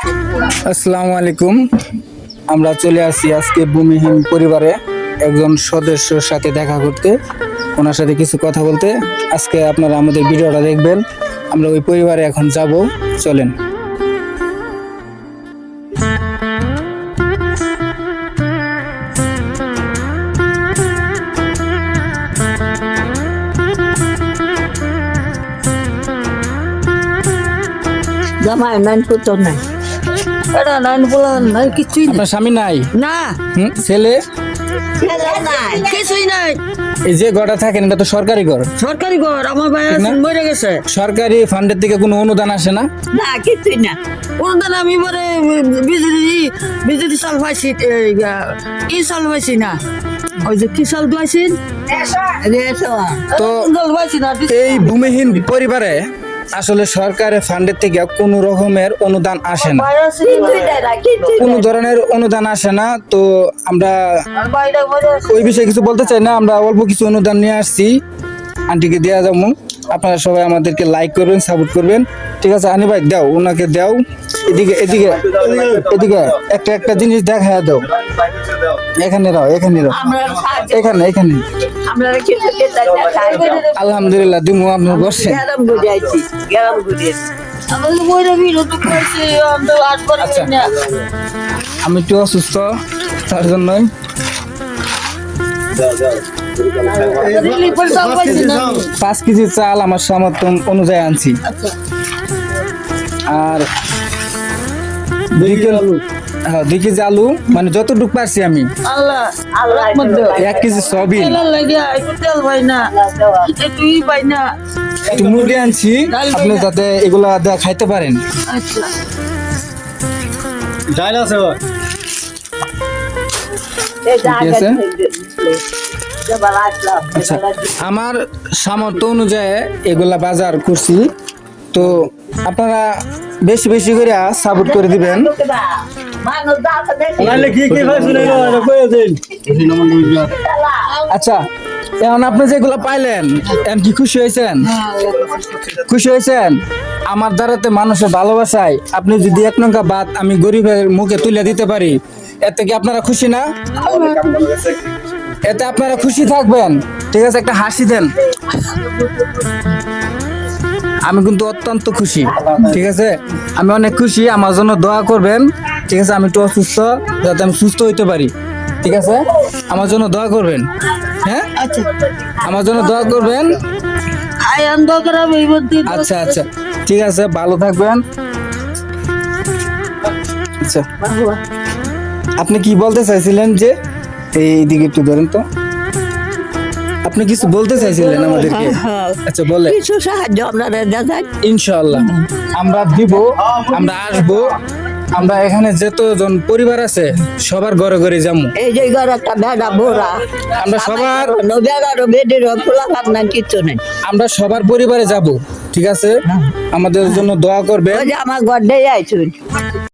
আসসালামু আলাইকুম। আমরা চলে আসি আজকে ভূমিহীন পরিবারে একজন সদস্যর সাথে দেখা করতে। ওনার সাথে কিছু কথা বলতে। আজকে আপনারা আমাদের ভিডিওটা দেখবেন। আমরা ওই পরিবারে এখন যাব। চলেন। জামাই, নাইন পুত্র নাই এটা নাইন বলা নাই কিছুই নাই। আপনার স্বামী নাই? না। হুম, ছেলে? ছেলে কিছুই নাই। এই যে ঘরটা থাকেন এটা তো সরকারি ঘর। সরকারি ঘর আমার ভাই ঠিক না? মরে গেছে। সরকারি ফান্ডের থেকে কোনো অনুদান আসে না? না কিছুই না। অনুদান আমি পরে বিজেপি বিজেপি চাল পাইছি এই, আহ, কি চাল পাইছি না। ওই যে কি চাল পাইছি তো চাল পাইছি না এই ভূমিহীন পরিবারে আসলে সরকারের ফান্ডের থেকে কোনো রকমের অনুদান আসে না। কোনো ধরনের অনুদান আসে না, তো আমরা ওই বিষয়ে কিছু বলতে চাই না, আমরা অল্প কিছু অনুদান নিয়ে আসছি। আন্টিকে দেওয়া যাব। আপনারা সবাই আমাদেরকে লাইক করবেন সাপোর্ট করবেন। ঠিক আছে আনি ভাই দাও, ওনাকে দাও। এদিকে এদিকে এদিকে একটা একটা জিনিস দেখা দাও। এখানে রাও এখানে রাও। এখানে এখানে। আলহামদুলিল্লাহ দিমু আপনার বসে গ্যারাম গুড়িয়েছি গ্যারাম গুড়িয়েছি আমাদের ময়রা বিরত করেছে আমরা আসবার আচ্ছা। আমি একটু অসুস্থ তার জন্যই। আমি। পাঁচ কেজি চাল আমার সামর্থ্য অনুযায়ী আনছি। আর দুই কেজি হ্যাঁ দুই কেজি আলু মানে যতটুকু পারছি আমি। আল্লাহ আল্লাহ এক কেজি সয়াবিন। তেল একটু তেল পাই না একটু পাই না। একটু মুরগি আনছি আপনি যাতে এগুলা দেয়া খাইতে পারেন। আচ্ছা। আছে আছে। আচ্ছা আমার সামর্থ্য অনুযায়ী এগুলা বাজার করছি। তো আপনারা বেশি বেশি করে সাপোর্ট করে দিবেন। আচ্ছা এখন আপনি যেগুলো পাইলেন এখন কি খুশি হয়েছেন? খুশি হয়েছেন? আমার দ্বারাতে মানুষের ভালোবাসায় আপনি যদি এক নঙ্কা বাদ আমি গরিবের মুখে তুলে দিতে পারি এতে কি আপনারা খুশি না? এতে আপনারা খুশি থাকবেন। ঠিক আছে একটা হাসি দেন। আমি কিন্তু অত্যন্ত খুশি ঠিক আছে? আমি অনেক খুশি আমার জন্য দোয়া করবেন ঠিক আছে? আমি একটু অসুস্থ যাতে আমি সুস্থ হইতে পারি ঠিক আছে? আমার জন্য দোয়া করবেন হ্যাঁ? আচ্ছা। আমার জন্য দোয়া করবেন। আচ্ছা আচ্ছা ঠিক আছে ভালো থাকবেন। আচ্ছা। আপনি কি বলতে চাইছিলেন যে এই দিকে একটু ধরেন তো। আপনি কিছু বলতে চাইছিলেন আমাদেরকে? আচ্ছা বলে কিছু সাহায্য আপনারা দেখান ইনশাআল্লাহ। আমরা দিব আমরা আসব। আমরা এখানে যতজন পরিবার আছে সবার ঘরে ঘরে যাব এই যে ঘর একটা বেড়া বোরা আমরা সবার বেড়ারও বেডের খোলা ভাব না কিচ্ছু নেই। আমরা সবার পরিবারে যাব ঠিক আছে? আমাদের জন্য দোয়া করবে ওই যে আমার ঘর দিয়ে আইছুন